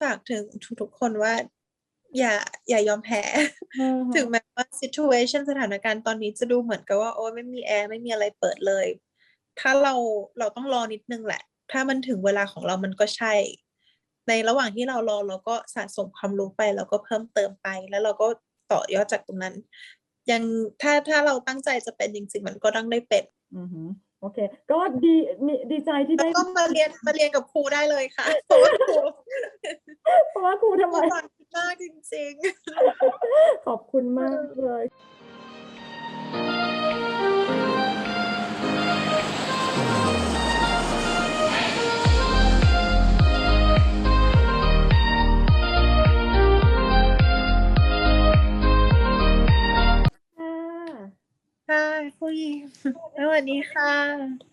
ฝากถึงทุกๆคนว่า อย่าอย่ายอมแพ้อือฮึถึงแม้ว่า situation สถานการณ์ตอนนี้จะดูเหมือนกับว่า โอ๊ยไม่มีแอร์ไม่มีอะไรเปิดเลย ถ้าเราเราต้องรอนิดนึงแหละ ถ้ามันถึงเวลาของเรามันก็ใช่ ในระหว่างที่เรารอเราก็สะสมความรู้ไปเราก็เพิ่มเติมไป แล้วเราก็ต่อยอดจากตรงนั้น ยังถ้าถ้าเราตั้งใจจะเป็นจริงๆมันก็ต้องได้เป็น อือฮึ โอเค ก็ดีมีดีใจที่แล้ได้วก็มาเรียนมาเรียนกับครูได้เลยค่ะเพราะว่าครูเพราะว่าครูคทำรูไมสอนดีมากจริงๆ ขอบคุณมากเลย สวัสดีค่ะ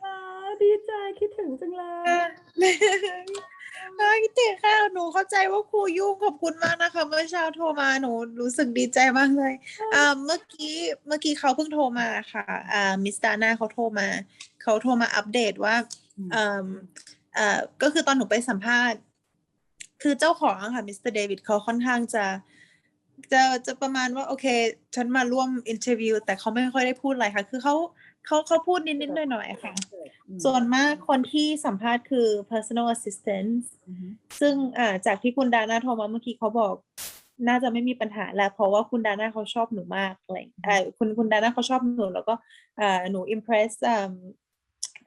อ่าดีใจคิดถึงจังเลยค่ะค่ะคิดถึงค่ะหนูเข้าใจว่าครูยุ่งขอบคุณมากนะคะ เมื่อเช้าโทรมาหนูรู้สึกดีใจมากเลยอ่าเมื่อกี้เมื่อกี้เขาเพิ่งโทรมาค่ะอ่ามิสตาน่าเขาโทรมาเขาโทรมาอัปเดตว่าอืมเอ่อเอ่อก็คือตอนหนูไปสัมภาษณ์ คือเจ้าของอะค่ะมิสเตอร์เดวิดเขาค่อนข้างจะจะจะประมาณว่าโอเค ฉันมาร่วมอินเทอร์วิวแต่เขาไม่ค่อยได้พูดอะไรค่ะ คือเขา เขาเขาพูดนิดๆหน่อยๆค่ะอืมส่วนมากคนที่สัมภาษณ์คือ personal assistant อือฮึซึ่งอ่าจากที่คุณดาน่าโทรมาเมื่อกี้เขาบอก น่าจะไม่มีปัญหาแล้วเพราะว่าคุณดาน่าเขาชอบหนูมากอะไรเอ่อคุณคุณดาน่าเขาชอบหนู แล้วก็อ่าหนู impress อ่า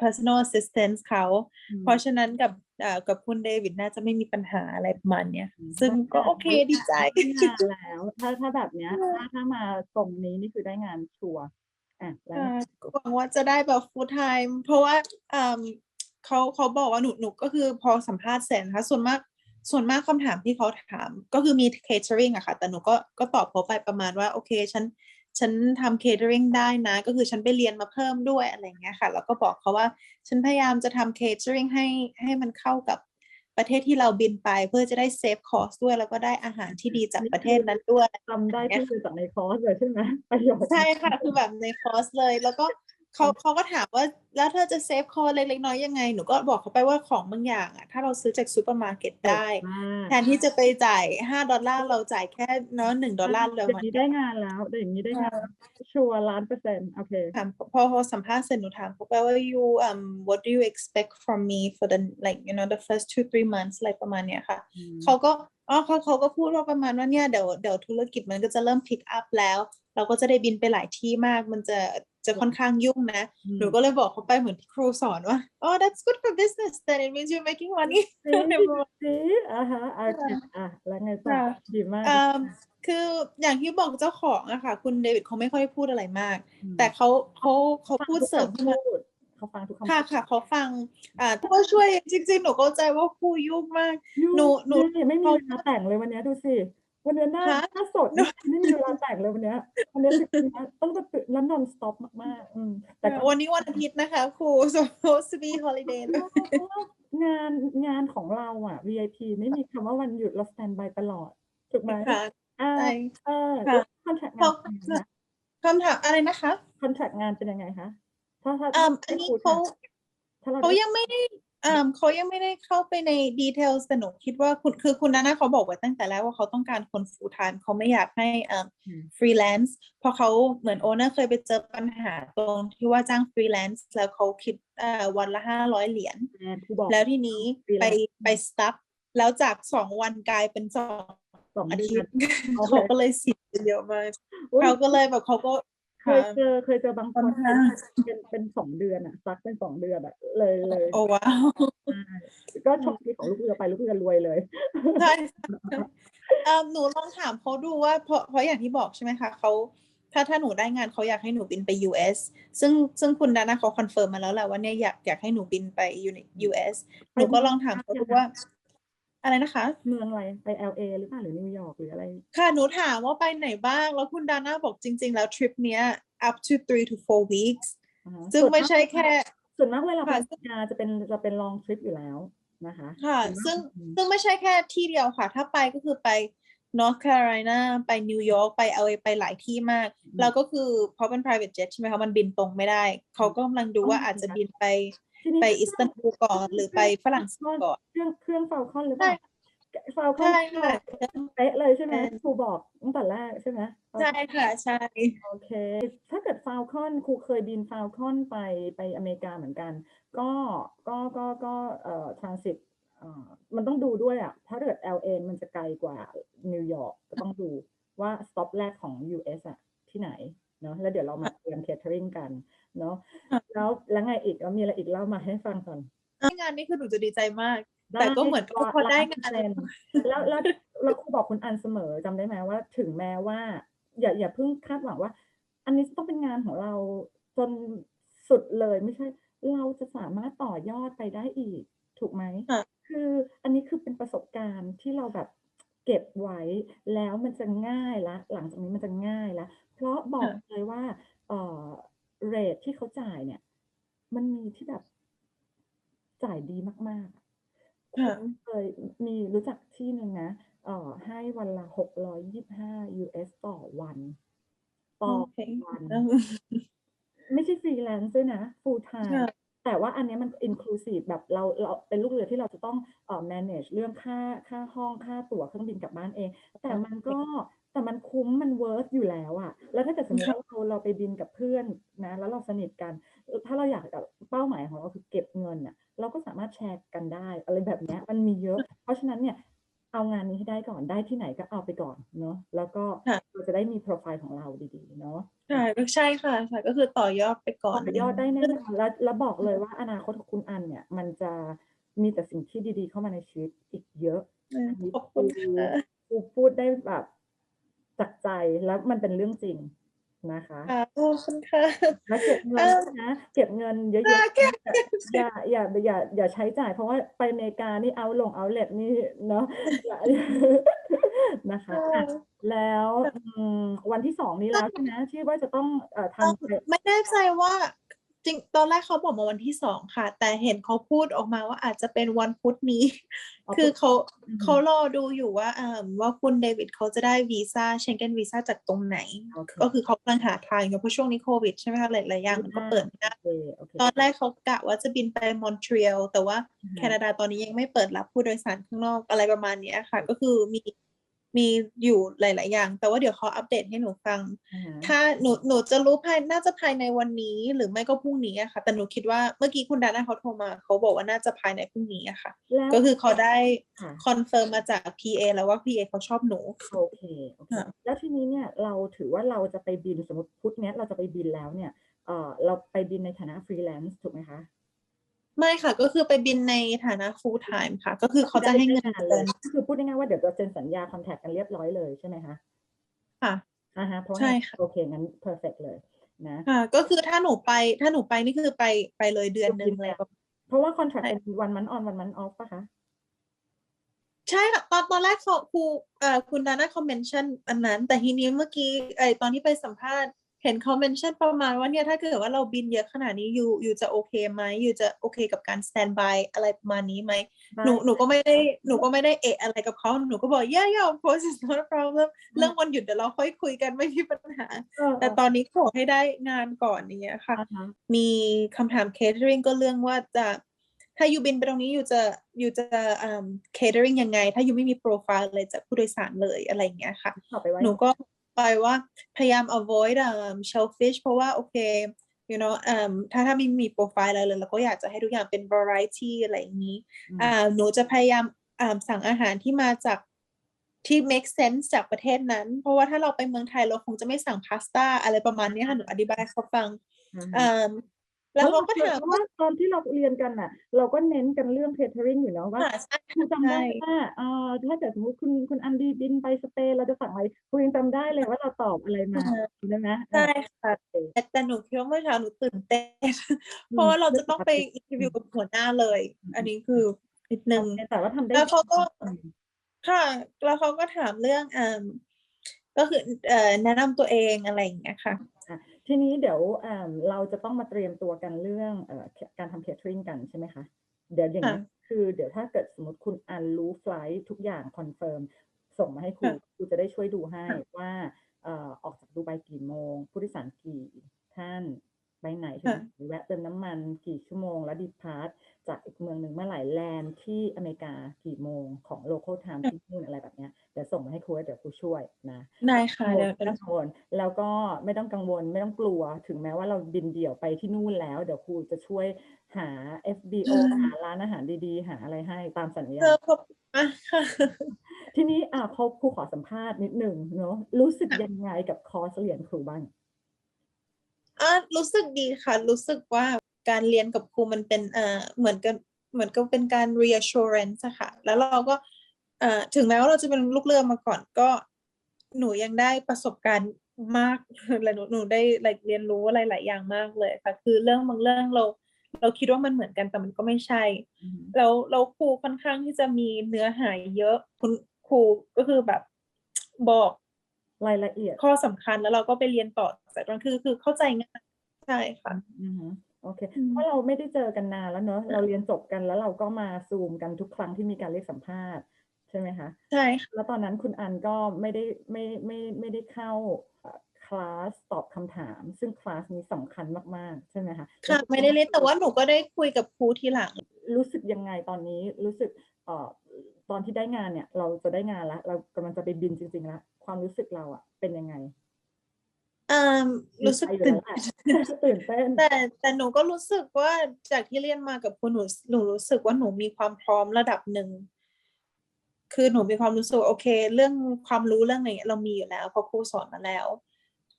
personal assistant เขาอืมเพราะฉะนั้นกับอ่ากับคุณเดวิดน่าจะไม่มีปัญหาอะไรประมาณเนี้ยอืมซึ่งก็โอเคดีใจได้งานแล้ว ถ้าถ้าแบบเนี้ยถ้าถ้ามาตรงนี้นี่คือได้งานชัวร์ อะแล้วค่ะหวังว่าจะได้แบบ full time เพราะว่าอืมเขาเขาบอกว่าหนูหนูก็คือพอสัมภาษณ์เสร็จนะคะส่วนมากส่วนมากคำถามที่เขาถาม ก็คือมี catering อะค่ะ แต่หนูก็ก็ตอบเขาไปประมาณว่าโอเคฉันฉันทำ catering ได้นะ ก็คือฉันไปเรียนมาเพิ่มด้วยอะไรอย่างเงี้ยค่ะ แล้วก็บอกเขาว่า ฉันพยายามจะทำ catering ให้ให้มันเข้ากับ ประเทศที่เราบินไปเพื่อจะได้ save cost ด้วย แล้วก็ได้อาหารที่ดีจากประเทศนั้นด้วยทำได้ที่คือจากในคอร์สเลยใช่ไหมประโยชน์ใช่ค่ะคือแบบในคอร์สเลย แล้วก็ เขาเขาก็ถามว่าแล้วเธอจะเซฟคอร์เล็กๆน้อยๆยังไง หนูก็บอกเขาไปว่าของบางอย่างอะ ถ้าเราซื้อจากซูเปอร์มาร์เก็ตได้มากแทนที่จะไปจ่ายห้าดอลลาร์เราจ่ายแค่เนาะหนึ่งดอลลาร์เลยเดี๋ยวนี้ได้งานแล้วเดี๋ยวนี้ได้งานชัวร์ล้านเปอร์เซ็นต์โอเคถามพอพอสัมภาษณ์เสร็จหนูถามเขาไปว่า you um what do you expect from me for the like you know the first two three months อะไรประมาณเนี้ยค่ะอืมเขาก็อ๋อเขาเขาก็พูดว่าประมาณว่าเนี่ยเดี๋ยวเดี๋ยวธุรกิจมันก็จะเริ่ม pick up แล้ว เราก็จะได้บินไปหลายที่มากมันจะจะค่อนข้างยุ่งนะอืมหนูก็เลยบอกเขาไปเหมือนที่ครูสอนว่า oh that's good for business then it means you're making money สีสีอ่าฮะโอเคอะแล้วไงต่อค่ะดีมากอืมคืออย่างที่บอกเจ้าของอะค่ะ คุณเดวิดเขาไม่ค่อยพูดอะไรมากอืมแต่เขาเขาเขาฟังพูดทุกเสริมคำขึ้นมาพูดเขาฟังทุกคำค่ะพูดค่ะเขาฟัง อ่าก็ช่วยจริง ๆ หนูเข้าใจว่าครูยุ่งมากยุ่งหนูหนูนี่ไม่มีเวลาแต่งเลยวันเนี้ยดูสิ วันเนี้ยหน้าคะหน้าสดนี่ไม่มีเวลาแต่งเลยวันเนี้ยวันเนี้ยคือต้องจะตื่นแล้วนอนสต็อปมากๆอืมแต่ก็วันนี้วันอาทิตย์นะคะครู supposed to be holiday นะงานงานของเราอะ VIP ไม่มีคำว่าวันหยุดเราสแตนบายตลอด ถูกไหมค่ะอ่าใช่เออค่ะคอนแทคงาเขานเป็นยังไงคะคำถามอะไรนะคะคอนแทคงานเป็นยังไงคะถ้าถ้าอืถ้ามอันนี้พูดเขาถ้าเราเขาได้ยังไม่ได้ อืมเขายังไม่ได้เข้าไปในดีเทลแต่หนูคิดว่าคุณคือคุณนานาเขาบอกไว้ตั้งแต่แรกว่าเขาต้องการคน full time เขาไม่อยากให้อืมอืมฟรีแลนซ์เพราะเขาเหมือนโอเนอร์เคยไปเจอปัญหาตรงที่ว่าจ้างฟรีแลนซ์แล้วเขาคิดเอ่อวันละห้าร้อยเหรียญแอนครูบอกแล้วทีนี้ไป freelance ไปสตั๊กแล้วจากสองวันกลายเป็นสองสองอาเดืทิอตนย์โอเคเขาก็เลยเสียเยอะมากอุ๊ยเขาก็เลยแบบเขาก็ เคยเจอเคยเจอบางคนค่อนข้างเป็นเป็นสองเดือนอะซักเป็นสองเดือนอะเลยเลยโอ้ว้าวใช่ก็โชคดีของลูกเรือไปลูกเรือรวยเลยใช่เอ่อหนูลองถามเขาดูว่าเพราะเพราะอย่างที่บอกใช่ไหมคะเขาถ้าถ้าหนูได้งานเขาอยากให้หนูบินไป US ซึ่งซึ่งคุณดาน่าเขาคอนเฟิร์มมาแล้วแหละว่าเนี่ยอยากอยากให้หนูบินไป US หนูก็ลองถามเขาดูว่า อะไรนะคะ เมืองอะไรไป LA หรือเปล่าหรือนิวยอร์กหรืออะไร ค่ะหนูถามว่าไปไหนบ้าง แล้วคุณดาน่าบอกจริง ๆ แล้วทริปเนี้ย up to three to four weeks อ่าฮะซึ่งส่วนไม่ากใช่แค่ ส่วนมากเวลาไปค่ะทำงานจะเป็นจะเป็น long trip อยู่แล้วนะคะค่ะส่วนมากซึ่งอืมซึ่งไม่ใช่แค่ที่เดียวค่ะ ถ้าไปก็คือไป North Carolina ไปนิวยอร์กไป LA ไปหลายที่มาก แล้วก็คือเพราะเป็น private jet ใช่ไหมคะ มันบินตรงไม่ได้ เขาก็กำลังดูว่าอาจจะบินไปที่นี่ ไปอิสตันบูลก่อนหรือไปฝรั่งเศสก่อน เครื่องเครื่องฟาลคอนหรือเปล่าฟาวคอใช่นค่ะเป๊ะเลยใช่ไหมใช่ครูบอกตั้งแต่แรกใช่ไหมใช่ค่ะใช่โอเค ถ้าเกิดฟาวคอนครูเคยบินฟาวคอนไปไปอเมริกาเหมือนกัน ก็ก็ก็ก็เอ่อทรานสิตเอ่อมันต้องดูด้วยอะถ้าเกิด LA มันจะไกลกว่านิวยอร์กก็ต้องดูว่าสต็อปแรกของ US อะที่ไหนเนาะแล้วเดี๋ยวเรามาเตรียม catering กัน เนาะค่ะแล้วแล้วไงอีกแล้วมีอะไรอีกเล่ามาให้ฟังก่อนงานนี้คือหนูจะดีใจมาก แต่ก็เหมือนกับพอได้งานแล้วแล้วแล้วครูบอกคุณอันเสมอจำได้ไหมว่า ถึงแม้ว่า อย่าอย่าเพิ่งคาดหวังว่า อันนี้ต้องเป็นงานของเราจนสุดเลยไม่ใช่ เราจะสามารถต่อยอดไปได้อีก ถูกไหมค่ะคืออันนี้คือเป็นประสบการณ์ที่เราแบบเก็บไว้แล้วมันจะง่ายละ หลังจากนี้มันจะง่ายละ เพราะบอกเลยว่าเอ่อ เรทที่เขาจ่ายเนี่ย มันมีที่แบบจ่ายดีมากๆค่ะเคยมีรู้จักที่หนึ่งนะเอ่อให้วันละหกร้อยยี่ห้า US ต่อวัน ต่อโอเควันเออไม่ใช่ฟรีแลนซ์ด้วยนะ full time ค่ะแต่ว่าอันเนี้ยมัน inclusive แบบเราเราเป็นลูกเรือที่เราจะต้องเอ่อ manage เรื่องค่าค่าห้องค่าตั๋วเครื่องบินกลับบ้านเอง แต่มันก็ แต่มันคุ้มมัน worth อยู่แล้วอะแล้วถ้าเกิดสมมติว่าเราเราไปบินกับเพื่อนนะ แล้วเราสนิทกัน ถ้าเราอยากจะเป้าหมายของเราคือเก็บเงินน่ะเราก็สามารถแชร์กันได้อะไรแบบเนี้ยมันมีเยอะ เพราะฉะนั้นเนี่ยเอางานนี้ให้ได้ก่อนได้ที่ไหนก็เอาไปก่อนเนาะแล้วก็ค่ะเราจะได้มีโปรไฟล์ของเราดีๆเนาะค่ะก็ใช่ค่ะใช่ก็คือต่อยอดไปก่อนต่อยอดได้แน่นอนแล้วแล้วบอกเลยว่าอนาคตของคุณอันเนี่ย มันจะมีแต่สิ่งที่ดีๆ เข้ามาในชีวิตอีกเยอะเอออันนี้ขอบคุณค่ะครูพูดได้แบบ จากใจแล้วมันเป็นเรื่องจริงนะคะค่ะขอบคุณค่ะแล้วเก็บเงินเออด้วยนะเก็บเงินเยอะอ่าๆเก็บอย่าอย่าอย่าอย่าใช้จ่าย เพราะว่าไปอเมริกานี่เอาลงเอาเล็ตนี่เนาะอย่านะคะอะแล้วอืมวันที่สองนี้แล้วใช่ไหมที่ว่าจะต้องเอ่อเอ่อทำไม่แน่ใจว่า จริงตอนแรกเขาบอกมาวันที่สองค่ะ แต่เห็นเขาพูดออกมาว่าอาจจะเป็นวันพุธนี้อ๋อคือเขาอืมเขารอดูอยู่ว่าเอ่อว่าคุณเดวิดเขาจะได้วีซ่าเชงเก้นวีซ่าจากตรงไหนโอเคก็คือเขากำลังหาทางอยู่เพราะช่วงนี้โควิดใช่ไหมคะหลายๆอย่างมันก็เปิดไม่ได้โอเคโอเคตอนแรกเขากะว่าจะบินไปมอนทรีออลแต่ว่าอือฮึแคนาดาตอนนี้ยังไม่เปิดรับผู้โดยสารข้างนอกอะไรประมาณเนี้ยค่ะ ก็คือมี มีอยู่หลาย ๆ อย่าง แต่ว่าเดี๋ยวเขาอัปเดตให้หนูฟังอ่าฮะถ้าหนูหนูจะรู้ภายน่าจะภายในวันนี้หรือไม่ก็พรุ่งนี้อะค่ะ แต่หนูคิดว่าเมื่อกี้คุณดาน่าเขาโทรมาเขาบอกว่าน่าจะภายในพรุ่งนี้อะค่ะแล้วก็คือเขาได้ค่ะคอนเฟิร์มมาจาก PA แล้วว่า PA เขาชอบหนูโอเคโอเคค่ะแล้วทีนี้เนี่ยเราถือว่าเราจะไปบินสมมติพุธเนี้ยเราจะไปบินแล้วเนี่ยเออเราไปบินในฐานะฟรีแลนซ์ถูกไหมคะ ไม่ค่ะ ก็คือไปบินในฐานะ full time ค่ะ ก็คือเขาจะให้เงินได้เดือนก็คือพูดง่ายๆว่าเดี๋ยวจะเซ็นสัญญาคอนแทคกันเรียบร้อยเลยใช่ไหมคะค่ะอ่าฮะเพราะว่าใช่ค่ะโอเคงั้น perfect เลยนะค่ะก็คือถ้าหนูไปถ้าหนูไปนี่คือไปไปเลยเดือนหนึ่งเลยเพราะว่าคอนแทคใช่เป็นวันมันออนวันมันออฟป่ะคะใช่ค่ะตอนตอนแรกเขาครูเอ่อคุณดาน่าคอมเมนชั่นอันนั้น แต่ทีนี้เมื่อกี้ไอตอนที่ไปสัมภาษณ์ เห็นคอมเมนชั่นประมาณว่าเนี่ยถ้าเกิดว่าเราบินเยอะขนาดนี้อยู่อยู่จะโอเคไหมอยู่จะโอเคกับการสแตนบายอะไรประมาณนี้ไหมหนูหนูก็ไม่ได้หนูก็ไม่ได้เอะอะไรกับเขาหนูก็บอก yeah yeah of course it's not a problem เรื่องวันหยุดเดี๋ยวเราค่อยคุยกันไม่มีปัญหาเออแต่ตอนนี้ขอให้ได้งานก่อนอย่างเงี้ยค่ะอ่าฮะมีคำถาม catering ก็เรื่องว่าจะถ้าอยู่บินไปตรงนี้อยู่จะอยู่จะอืม catering ยังไง ถ้าอยู่ไม่มีโปรไฟล์เลยจากผู้โดยสารเลยอะไรอย่างเงี้ยค่ะตอบไปไว้หนูก็ ไปว่าพยายาม avoid um shellfish เพราะว่าโอเค you know อืมถ้าถ้าไม่มีโปรไฟล์อะไรเลยเราก็อยากจะให้ทุกอย่างเป็น variety อะไรอย่างนี้อืมอ่าหนูจะพยายามอ่าสั่งอาหารที่มาจากที่ make sense จากประเทศนั้น เพราะว่าถ้าเราไปเมืองไทยเราคงจะไม่สั่งพาสต้าอะไรประมาณนี้ค่ะหนูอธิบายให้เขาฟังอ่าฮะอ่า แล้วเขาก็ถามเพระว่าตอนที่เราเรียนกันน่ะ เราก็เน้นกันเรื่อง catering อยู่เนาะว่าค่ะใช่ครูจำได้ใช่ว่าเอ่อถ้าเกิดสมมติคุณคุณอันดีบินไปสเปนเราจะสั่งอะไรครูยังจำได้เลยว่าเราตอบอะไรมาได้ไหมใช่ค่ะแต่แต่หนูคิดว่าเมื่อเช้าหนูตื่นเต้น เพราะว่าเราจะต้องไปอินเทอร์วิวกับหัวหน้าเลย อันนี้คือนิดนึงแต่ว่าทำได้แล้วเขาก็อืมค่ะ แล้วเขาก็ถามเรื่องอ่าก็คือเอ่อแนะนำตัวเองอะไรอย่างเงี้ยค่ะอะ ทีนี้เดี๋ยวอ่าเราจะต้องมาเตรียมตัวกันเรื่องเอ่อการทำ catering กันใช่ไหมคะ เดี๋ยวอย่างนี้ค่ะคือเดี๋ยวถ้าเกิดสมมติคุณอันรู้ไฟล์ทุกอย่างคอนเฟิร์มส่งมาให้ครูค่ะครูจะได้ช่วยดูให้ค่ะว่าเอ่อออกจากดูไบกี่โมง ผู้โดยสารกี่ท่านไปไหนถึงค่ะไหนแวะเติมน้ำมันกี่ชั่วโมงแล้วดีพาร์ต จากอีกเมืองหนึ่งเมื่อไหร่แลนด์ที่อเมริกากี่โมงของ local time ที่นู่นอะไรแบบเนี้ยเดี๋ยวส่งมาให้ครูแล้วเดี๋ยวครูช่วยนะได้ค่ะโอ้เดี๋ยวไม่ต้องกังวลแล้วก็ไม่ต้องกังวลไม่ต้องกลัวถึงแม้ว่าเราบินเดี่ยวไปที่นู่นแล้ว เดี๋ยวครูจะช่วยหา FBO หาร้านอาหารดีๆ หาอะไรให้ตามสัญญาเจอขอบคุณมากค่ะทีนี้อ่าเขาครูขอสัมภาษณ์นิดหนึ่งเนาะรู้สึกยังไงกับคอร์สเรียนครูบ้างอะรู้สึกดีค่ะ รู้สึกว่า การเรียนกับครูมันเป็นเอ่อเหมือนกันเหมือนกับเป็นการ reassurance อะค่ะแล้วเราก็เอ่อถึงแม้ว่าเราจะเป็นลูกเรือมาก่อนก็หนูยังได้ประสบการณ์มากและหนูหนูได้ like เรียนรู้อะไรหลายอย่างมากเลยค่ะ คือเรื่องบางเรื่องเรา เราคิดว่ามันเหมือนกันแต่มันก็ไม่ใช่ แล้วแล้วครูค่อนข้างที่จะมีเนื้อหาเยอะคุณครูก็คือแบบบอกรายละเอียดข้อสำคัญแล้วเราก็ไปเรียนต่อจากนั้นคือคือเข้าใจง่ายใช่ค่ะอือฮึ โอเคอืมเพราะเราไม่ได้เจอกันนานแล้วเนอะเราเรียนจบกันแล้วเราก็มาซูมกันทุกครั้งที่มีการเรียกสัมภาษณ์ใช่ไหมคะ ใช่ค่ะแล้วตอนนั้นคุณอันก็ไม่ได้ไม่ไม่ไม่ได้เข้าเอ่อคลาสตอบคำถาม ซึ่งคลาสนี้สำคัญมากๆ ใช่ไหมคะค่ะไม่ได้เล่นแต่ว่าหนูก็ได้คุยกับครูทีหลัง รู้สึกยังไงตอนนี้รู้สึกเอ่อตอนที่ได้งานเนี่ย เราจะได้งานแล้วเรากำลังจะไปบินจริงๆแล้วความรู้สึกเราอะเป็นยังไง อืมรู้สึกดีใจตื่อนยู่แล้วแหละตื่นเต้นแต่แต่หนูก็รู้สึกว่าจากที่เรียนมากับครูหนูหนูรู้สึกว่าหนูมีความพร้อมระดับหนึ่งคือหนูมีความรู้สึกว่าโอเค เรื่องความรู้เรื่องอะไรเงี้ยเรามีอยู่แล้วเพราะครูสอนมาแล้ว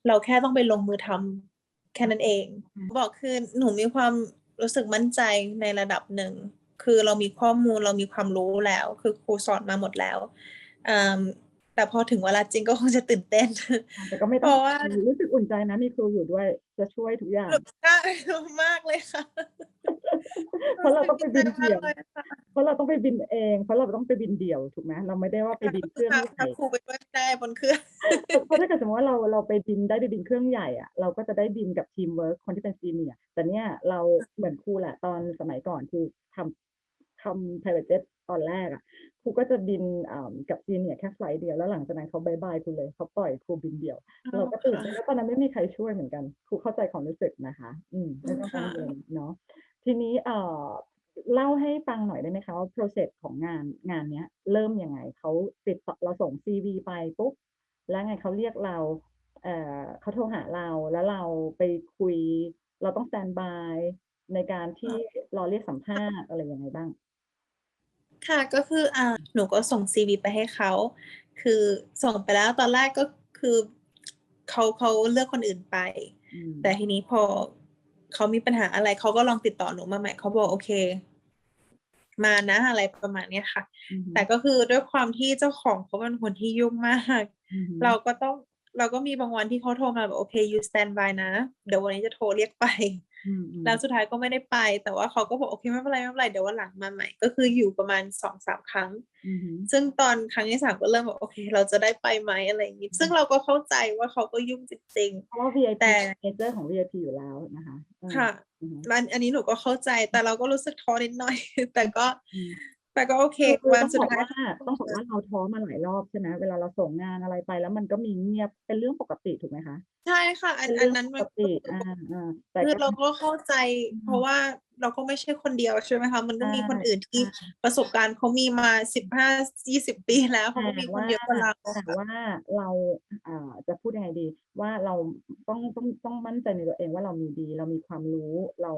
เราแค่ต้องไปลงมือทำแค่นั้นเองอืมบอกคือหนูมีความรู้สึกมั่นใจในระดับหนึ่งคือเรามีข้อมูลเรามีความรู้แล้ว คือครูสอนมาหมดแล้วอืม แต่พอถึงเวลาจริงก็คงจะตื่นเต้น แต่ก็ไม่ต้เพองราะว่ารู้สึกอุ่นใจนะมีครูอยู่ด้วย จะช่วยทุกอย่างง่ายมากเลยค่ะเพราะเราต้องไปบินรู้สึกเดี่ยวใจมากเลยค่ะเพราะเราต้องไปบินเอง เพราะเราต้องไปบินเดี่ยวถูกไหมเราไม่ได้ว่าไปบินเครื่องพาใหพาญ่ครูไปด้วยไม่ได้บนเครื่องเพราะถ้าเกิดสมมติว่าเราเราไปบินได้ไปบินเครื่องใหญ่อะเราก็จะได้บินกับทีมเวิร์คคนที่เป็นซีเนียร์แต่เนี่ยเราเหมือนครูแหละตอนสมัยก่อนคือทำ ทำ private jet ตอนแรกอะครูก็จะบินอ่ากับซีเนียร์แค่ไฟลท์เดียวแล้วหลังจากนั้นเขาบายบายครูเลยเขาปล่อยครูบินเดี่ยว เราก็ตื่นเต้นแล้วตอนนั้นไม่มีใครช่วยเหมือนกันครูเข้าใจความรู้สึกนะคะ อืมไม่ต้องกังวลเนาะทีนี้เอ่อเล่าให้ฟังหน่อยได้ไหมคะว่า process ของงานงานเนี้ย เริ่มยังไงเขาติดต่อเราส่ง CV ไปปุ๊บแล้วไงเขาเรียกเราเอ่อเขาโทรหาเราแล้วเราไปคุย เราต้อง stand by ในการที่รอเรียกสัมภาษณ์อะไรยังไงบ้าง ค่ะก็คืออ่าหนูก็ส่ง CV ไปให้เขา คือส่งไปแล้วตอนแรกก็คือเขาเขาเลือกคนอื่นไปอืมแต่ทีนี้พอเขามีปัญหาอะไรเขาก็ลองติดต่อหนูมาใหม่เขาบอกโอเค มานะอะไรประมาณเนี้ยค่ะอือฮึแต่ก็คือด้วยความที่เจ้าของเขาเป็นคนที่ยุ่งมากอือฮึเราก็ต้อง เราก็มีบางวันที่เขาโทรมาแบบโอเค you stand by นะ เดี๋ยววันนี้จะโทรเรียกไปอืมอืมแล้วสุดท้ายก็ไม่ได้ไป แต่ว่าเขาก็บอกโอเคไม่เป็นไรไม่เป็นไรเดี๋ยววันหลังมาใหม่ ก็คืออยู่ประมาณสองสามครั้งอือฮึซึ่งตอนครั้งที่สามก็เริ่มแบบโอเค เราจะได้ไปไหมอะไรอย่างงี้ ซึ่งเราก็เข้าใจว่าเขาก็ยุ่งจริงเพราะว่า VIP แต่เนเจอร์ของ VIP อยู่แล้วนะคะเออๆค่ะอือฮึอันอันนี้หนูก็เข้าใจแต่เราก็รู้สึกท้อนิดหน่อย แต่ก็อืม แต่ก็โอเคคือวันต้องสุดบอกท้ายว่าต้องบอกว่าเราท้อมาหลายรอบใช่ไหมเวลาเราส่งงานอะไรไปแล้วมันก็มีเงียบเป็นเรื่องปกติถูกไหมคะ ใช่ค่ะอันเป็นอัเรื่นองนั้นปมันกติอ่าอ่าแต่คือก็เราก็เข้าใจอืมเพราะว่าเราก็ไม่ใช่คนเดียวใช่ไหมคะมันก็มีใช่คนอื่นที่ใช่ประสบการณ์เขามีมาสิบห้ายี่สิบปีแล้วเขาก็มีคนเยอะกว่าเราแต่ว่าเราอ่าจะพูดยังไงดี ว่าเราต้องต้องต้องมั่นใจในตัวเองว่าเรามีดี เรามีความรู้เรา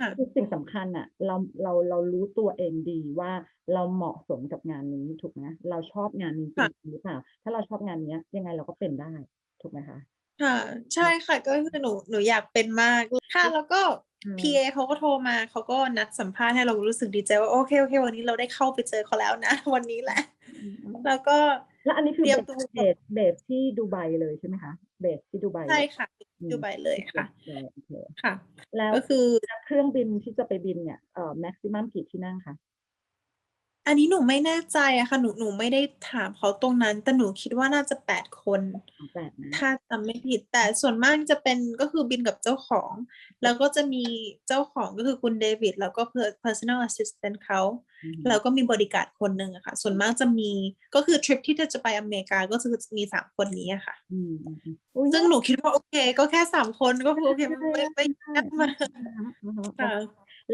ค่ะคือสิ่งสำคัญอะเราเราเรารู้ตัวเองดีว่าเราเหมาะสมกับงานนี้ถูกไหมเราชอบงานนี้จค่ะริงหรือเปล่าถ้าเราชอบงานเนี้ยยังไงเราก็เป็นได้ถูกไหมคะค่ะ ใช่ค่ะก็คือหนูหนูอยากเป็นมากค่ะแล้วก็อืม PA เขาก็โทรมาเขาก็นัดสัมภาษณ์ให้เรารู้สึกดีใจว่าโอเคโอเค วันนี้เราได้เข้าไปเจอเขาแล้วนะ วันนี้แหละอืมอืมแล้วก็แล้วอันนี้คือเตรียมเบตัวสเบสเบสที่ดูไบเลยใช่ไหมคะ เบสที่ดูไบใช่ค่ะอืมดูไปเลยค่ะโอเคโอเคค่ะ แล้วก็คือเครื่องบินที่จะไปบินเนี่ยเอ่อแม็กซิมัมกี่ที่นั่งคะ อันนี้หนูไม่แน่ใจอะค่ะ หนูหนูไม่ได้ถามเขาตรงนั้น แต่หนูคิดว่าน่าจะแปดคนสองแปดนะถ้าจำไม่ผิด แต่ส่วนมากจะเป็นก็คือบินกับเจ้าของ แล้วก็จะมีเจ้าของก็คือคุณเดวิดแล้วก็ per- personal assistant เขา อืมแล้วก็มีบริการดคนหนึ่งอะค่ะ ส่วนมากจะมีก็คือทริปที่จะไปอเมริกาก็คือมีสามคนนี้อะค่ะ อืมอืมอืมอุ๊ยซึ่งหนูคิดว่าโอเค ก็แค่สามคนก็คือโอเคไม่ไม่ไม่ได้ไม่ยากมากนะคะนะคะค่ะ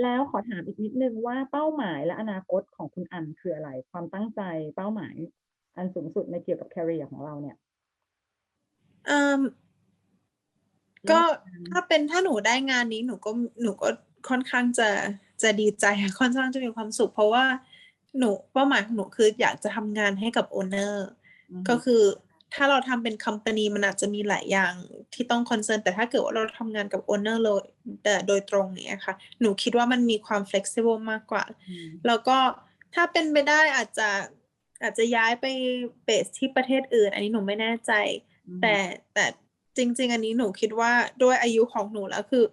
แล้วขอถามอีกนิดนึงว่าเป้าหมายและอนาคตของคุณอันคืออะไร ความตั้งใจเป้าหมาย อันสูงสุดในเกี่ยวกับ career ของเราเนี่ยอืมก็ถ้าเป็นถ้าหนูได้งานนี้หนูก็หนูก็ค่อนข้างจะจะดีใจค่อนข้างจะมีความสุข เพราะว่าหนูเป้าหมายของหนูคืออยากจะทำงานให้กับโอเนอร์อือฮึก็คือ ถ้าเราทำเป็นค o m p a n y มันอาจจะมีหลายอย่างที่ต้องคอนเซิร์นแต่ถ้าเกิดว่าเราทำงานกับโอเนอร์โดยแต่โดยตรงเนี้ยค่ะ หนูคิดว่ามันมีความ flexible มากกว่าอืมแล้วก็ถ้าเป็นไปได้อาจจะอาจจะย้ายไปเบสที่ประเทศอื่น อันนี้หนูไม่แน่ใจอืมแต่แต่จริง ๆ อันนี้หนูคิดว่าด้วยอายุของหนูแล้วคือ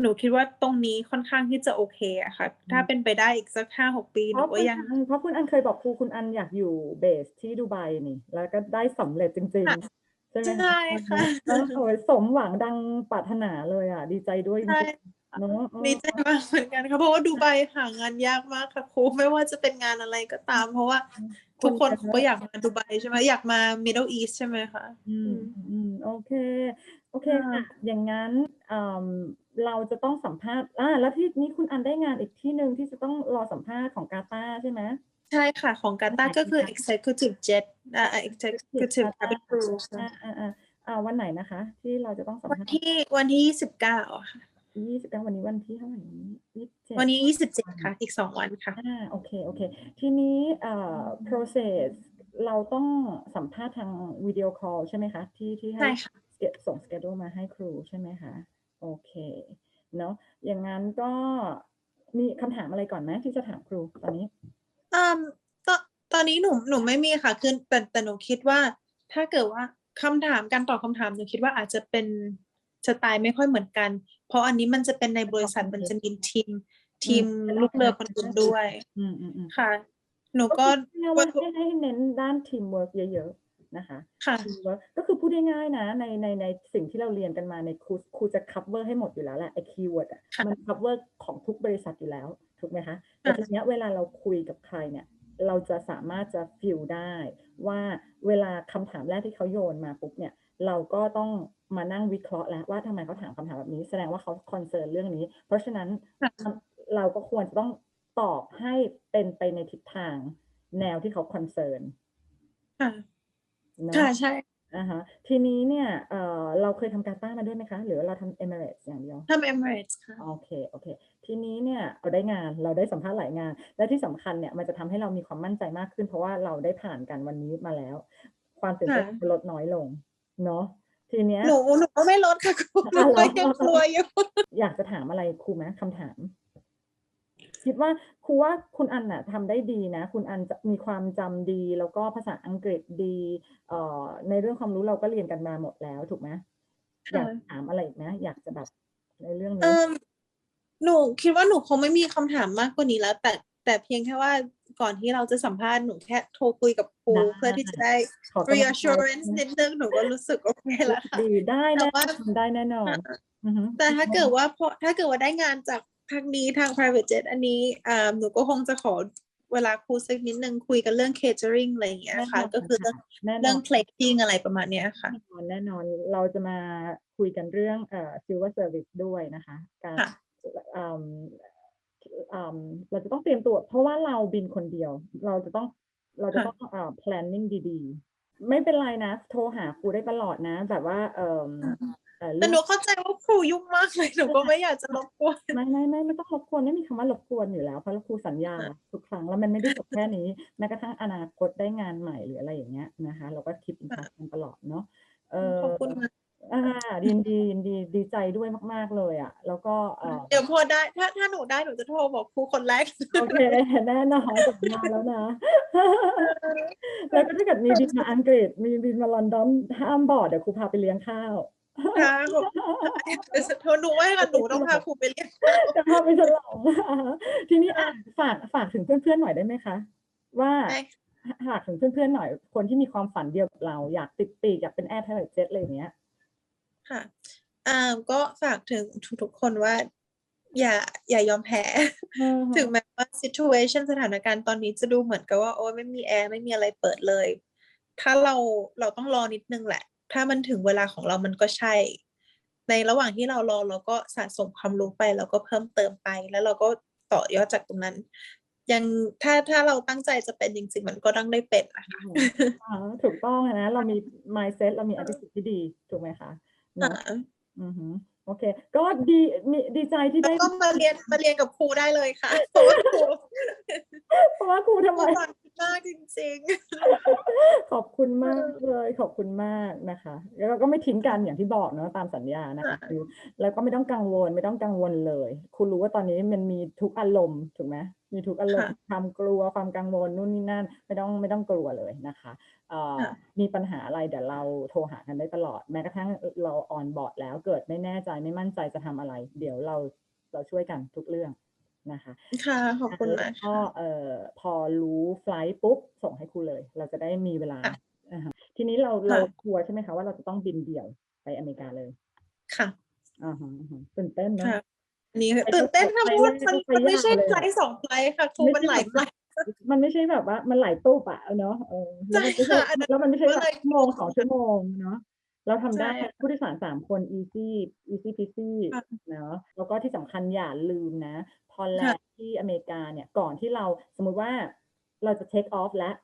หนูคิดว่าตรงนี้ค่อนข้างที่จะโอเคอะค่ะ ถ้าเป็นไปได้อีกสักห้าหกปีหเพนูราะก็คุณยัง อันเพราะคุณอันเคยบอกครูคุณอันอยากอยู่เบสที่ดูไบนี่ แล้วก็ได้สำเร็จจริง ค่ะๆ ใช่ไหมใช่ค่ะเออโอ้ยสมหวังดังปรารถนาเลยอะ ดีใจด้วยจใช่ริงๆเนอะเออดีใจมากเหมือนกันค่ะเพราะว่าดูไบหางานยากมากค่ะครูไม่ว่าจะเป็นงานอะไรก็ตาม เพราะว่าทุกคนเขาก็อยากมาดูไบใช่ไหมอยากมา Middle East ใช่ไหมคะอืมอืมอืม โอเค โอเคค่ะค่ะ อย่างนั้นเอ่มเราจะต้องสัมภาษณ์อ่าแล้วที่นี้คุณอันได้งานอีกที่หนึ่งที่จะต้องรอสัมภาษณ์ของกาตาร์ใช่ไหม ใช่ค่ะ ของกาตาร์ก็คือค่ะ executive jet อ่า executive cabin crew อ่าอ่าอ่าอ่าวันไหนนะคะ ที่เราจะต้องสัมวันภาษณ์ที่วันที่ยี่สิบเก้าค่ะ ยี่สิบวันนี้วันที่เท่าไหร่ยี่สิบเจ็ดวันนี้ยี่สิบเจ็ดค่ะ อีกสองวันค่ะ อ่าโอเค โอเค ทีนี้เอ่อ process เราต้องสัมภาษณ์ทางวิดีโอคอลใช่ไหมคะ ที่ที่ให้ใช่ค่ะเก็บส่งสเกดูมาให้ครูใช่ไหมคะ โอเคเนาะอย่างนั้นก็มีคำถามอะไรก่อนไหมที่จะถามครูตอนนี้อืมตอนตอนนี้หนูหนูไม่มีค่ะคือแต่แต่หนูคิดว่า ถ้าเกิดว่าคำถามการตอบคำถามหนูคิดว่าอาจจะเป็นสไตล์ไม่ค่อยเหมือนกัน เพราะอันนี้มันจะเป็นในบริษัทมันจะมีทีมทีมอืมลูกเรือคนอื่นด้วยอืมอืมอืมค่ะ หนูก็ก็คือว่าให้ให้เน้นด้านทีมเวิร์กเยอะๆนะคะค่ะทีมเวิร์กก็คือพูดง่ายๆนะในในในสิ่งที่เราเรียนกันมาในครูครูจะ cover ให้หมดอยู่แล้วแหละไอ้คีย์เวิร์ดอะค่ะมัน cover ของทุกบริษัทอยู่แล้วถูกไหมคะแต่ค่ะทีเนี้ยเวลาเราคุยกับใครเนี่ยเราจะสามารถจะฟิลได้ ว่าเวลาคำถามแรกที่เขาโยนมาปุ๊บเนี่ยเราก็ต้องมานั่งวิเคราะห์แล้วว่าทำไมเขาถามคำถามแบบนี้ แสดงว่าเขาคอนเซิร์นเรื่องนี้ เพราะฉะนั้นค่ะเราก็ควรจะต้อง ตอบให้เป็นไปในทิศทางแนวที่เขาคอนเซิร์นค่ะเนาะค่ะใช่อ่าฮะทีนี้เนี่ยเอ่อเราเคยทำการต้ามาด้วยไหมคะ หรือว่าเราทำเอมิเรตอย่างเดียวทำ Emirates ค่ะโอเคโอเค ทีนี้เนี่ยเราได้งานเราได้สัมภาษณ์หลายงาน และที่สำคัญเนี่ยมันจะทำให้เรามีความมั่นใจมากขึ้น เพราะว่าเราได้ผ่านกันวันนี้มาแล้ว ความตื่นเต้นค่ะจะลดน้อยลงเนาะทีเนี้ยหนูหนูก็ไม่ลดค่ะครูหนูอ๋อเหรก็อยังกลัวอยู่อยากจะถามอะไรครูไหมคำถาม คิดว่าครูว่าคุณอันน่ะทำได้ดีนะ คุณอันจะมีความจำดี แล้วก็ภาษาอังกฤษดีเอ่อในเรื่องความรู้เราก็เรียนกันมาหมดแล้วถูกไหมอยากค่ะ ถามอะไรอีกนะอยากจะแบบในเรื่องเอนี้อหนูคิดว่าหนูคงไม่มีคำถามมากกว่านี้แล้ว แต่แต่เพียงแค่ว่าก่อนที่เราจะสัมภาษณ์หนูแค่โทรคุยกับครูได้เพื่อที่จะได้ ขอกำลังใจ reassurance นิดนึงหนูก็รู้สึกโอเคแล้วค่ะ ดีได้แต่แน่ว่านอนได้แน่นอนอือฮึ แต่ถ้าเกิดว่าพอถ้าเกิดว่าได้งานจาก ทางนี้ทาง private jet อันนี้อ่าหนูก็คงจะขอเวลาครูสักนิดนึงคุยกันเรื่อง catering อะไรอย่างเงี้ยค่ะแน่นอนก็คือเรื่องแน่นอนเรื่อง plating อะไรประมาณเนี้ยค่ะแน่นอนแน่นอนเราจะมาคุยกันเรื่องเอ่อ silver service ด้วยนะคะการค่ะอืมอืมเราจะต้องเตรียมตัว เพราะว่าเราบินคนเดียว เราจะต้องเราจะค่ะต้องเอ่อ planning ดีๆ ไม่เป็นไรนะ โทรหาครูได้ตลอดนะ แบบว่าเอ่อเอ่อ แต่หนูเข้าใจว่าครูยุ่งมากเลยหนูก็ไม่อยากจะรบกวนไม่ไม่ไม่ไม่ต้องรบกวนไม่มีคำว่ารบกวนอยู่แล้วเพราะเราครูสัญญาค่ะทุกครั้งแล้วมันไม่ได้จบแค่นี้แม้กระทั่งอนาคตได้งานใหม่หรืออะไรอย่างเงี้ยนะคะ เราก็คิดอินกันตลอดเนาะเออขอบคุณมากอ่ายินดียินดีดีใจด้วยมากๆเลยอะ แล้วก็เออเดี๋ยวพอได้ถ้าถ้าหนูได้หนูจะโทรบอกครูคนแรกโอเคแน่นอนสัญญาแล้วนะ แล้วก็ถ้าเกิดมีบินมาอังกฤษมีบินมาลอนดอนห้ามบอกเดี๋ยวครูพาไปเลี้ยงข้าว ค่ะขอบคุณหนูว่าค่ะหนูต้องพาครูไปเรียนจะพาไปฉลองทีนี้อ่ฝากฝากถึงเพื่อนๆหน่อยได้ไหมคะ ว่าฝากถึงเพื่อนๆหน่อย คนที่มีความฝันเดียวกับเราอยากติดปีกอยากเป็นแอร์ไพลอตเจ็ตอะไรอย่างเงี้ย ค่ะอ่าก็ฝากถึงทุกๆคนว่า อย่าอย่ายอมแพ้ ถึงแม้ว่า situation สถานการณ์ตอนนี้จะดูเหมือนกับว่าโอ้ยไม่มีแอร์ไม่มีอะไรเปิดเลย ถ้าเราเราต้องรอนิดนึงแหละ ถ้ามันถึงเวลาของเรามันก็ใช่ ในระหว่างที่เรารอเราก็สะสมความรู้ไปแล้วก็เพิ่มเติมไป แล้วเราก็ต่อยอดจากตรงนั้น ยังถ้าถ้าเราตั้งใจจะเป็นจริงๆมันก็ต้องได้เป็นนะคะอ๋อถูกต้องนะ เรามี mindset เรามี attitude ที่ดีถูกไหมคะเนอะอ่าอือหือโอเค ก็ดีมีดีใจที่แล้ได้วก็มาเรียนมาเรียนกับครูได้เลยค่ะเพราะว่าครูเพราะว่าครูคทำไมรูสอนดี มากจริงขอบคุณมากเลยขอบคุณมากนะคะ แล้วเราก็ไม่ทิ้งกันอย่างที่บอกเนาะตามสัญญานะคะค่ะคือแล้วก็ไม่ต้องกังวลไม่ต้องกังวลเลย คุณรู้ว่าตอนนี้มันมีทุกอารมณ์ถูกไหมมีทุกอารมณ์ความกลัวความกังวลนู่นนี่นั่น ไม่ต้องไม่ต้องกลัวเลยนะคะเอ่อค่ะมีปัญหาอะไรเดี๋ยวเราโทรหากันได้ตลอดแม้กระทั่งเราออนบอร์ดแล้วเกิดไม่แน่ใจไม่มั่นใจจะทำอะไร เดี๋ยวเราเราช่วยกันทุกเรื่อง นะคะๆค่ะ ขอบคุณแล้วมากก็เอ่อพอรู้ไฟลท์ปุ๊บ ส่งให้ครูเลย เราจะได้มีเวลาค่ะอ่าฮะทีนี้เราค่ะเรากลัวใช่ไหมคะว่าเราจะต้องบินเดี่ยวไปอเมริกาเลย ค่ะอ่าฮะอ่าฮะตื่นเต้นเนอะค่ะอันนี้ไปตื่นเต้นค่ะไปเพราะว่าแรกมันก็ไปมันไม่ใช่ยากเลยไฟล์สองไฟล์ค่ะครูไม่มันใช่หลายแบบไฟล์มันไม่ใช่แบบว่ามันหลายตู้ปะเนาะเออแล้วมันไม่ใช่ใช่ค่ะอันนั้นแล้วมันไม่ใช่ก็แบบเลยชั่วโมงสองชั่วโมงเนาะ เราทำได้ใช่ค่ะผู้โดยสารสามคน easy easy peasy ค่ะเนาะแล้วก็ที่สำคัญอย่าลืมนะ พอแลค่ะนด์ที่อเมริกาเนี่ย ก่อนที่เราสมมุติว่าเราจะ take off แล้ว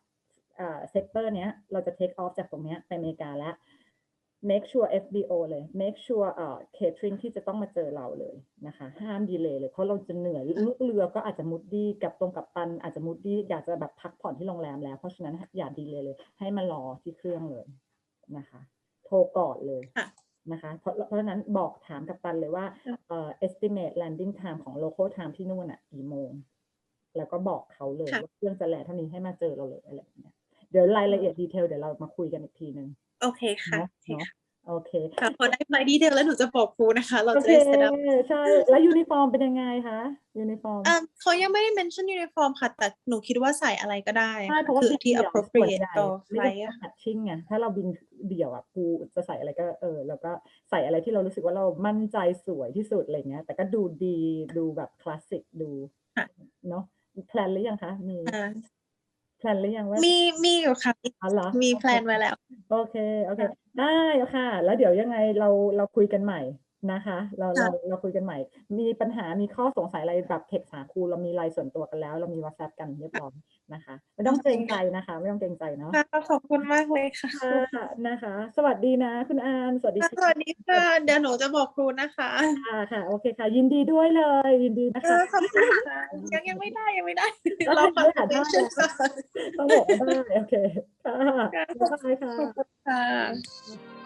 อ่าเซกเตอร์เนี้ย เราจะ take off จากตรงเนี้ยไปอเมริกาแล้ว make sure FBO เลย make sure เอ่อ catering ที่จะต้องมาเจอเราเลยนะคะ ห้ามดีเลยเลย เพราะเราจะเหนื่อยลูกเรือก็อาจจะมุดดี้กับตรงกับตัน อาจจะมุดดี้อยากจะแบบพักผ่อนที่โรงแรมแล้ว เพราะฉะนั้นอย่าดีเลยเลย ให้มารอที่เครื่องเลยนะคะ โทรก่อนเลยค่ะนะคะเพราะเพราะฉะนั้นบอกถามกับตันเลยว่าค่ะเอ่อ estimate landing time ของ local time ที่นู่นอะกี่โมง แล้วก็บอกเขาเลยค่ะว่าเครื่องจะแลนด์เท่านี้ให้มาเจอเราเลยอะไรอย่างเงี้ยเดี๋ยวรายละเอียดดีเทลเดี๋ยวเรามาคุยกันอีกทีนึงโอเคค่ะเนาะ โอเคเนาะค่ะโอเคค่ะพอได้ไฟล์ดีเทลแล้วหนูจะบอกครูนะคะ เราโอจะเคได้เซตอัพใช่ แล้วยูนิฟอร์มเป็นยังไงคะยูนิฟอร์มอ่าเขายังไม่ได้ mention uniform ค่ะ แต่หนูคิดว่าใส่อะไรก็ได้ใช่ค่ะเพราะว่าคือบินที่เดี่ยวส่วน appropriate ใหญ่ต่อไฟไม่ล์ได้อะแมทชิ่งไงถ้าเราบินเดี่ยวอะกูจะใส่อะไรก็เออแล้วก็ใส่อะไรที่เรารู้สึกว่าเรามั่นใจสวยที่สุดอะไรเงี้ย แต่ก็ดูดีดูแบบคลาสสิกดูค่ะเนาะแพลนหรือยังคะมีอ่า แพลนหรือยังว่า มีมีอยู่ค่ะอ๋อเหรอมีโอเคแพลนไว้แล้ว โอเค โอเคค่ะได้ค่ะ แล้วเดี๋ยวยังไงเราเราคุยกันใหม่ นะคะ เราค่ะเราเราคุยกันใหม่ มีปัญหามีข้อสงสัยอะไรแบบเทคหาครูเรามีไลน์ส่วนตัวกันแล้ว เรามี WhatsApp กันเรียบร้อยนะคะ ไม่ต้องเกรงใจนะคะ ไม่ต้องเกรงใจเนาะค่ะขอบคุณมากเลยค่ะค่ะนะคะ สวัสดีนะ คุณอานสวัสดีค่ะสวัสดีค่ะเดี๋ยวหนูจะบอกครูนะคะค่ะค่ะโอเคค่ะ ยินดีด้วยเลย ยินดีนะเอคะอขอบคุณค่ะยังยังไม่ได้ยังไม่ได้ได้เราได้ค่ะได้ confirmation ค่ะต้องบอกว่าได้โอเคค่ะค่ะบ๊ายบายค่ะขอบคุณค่ะ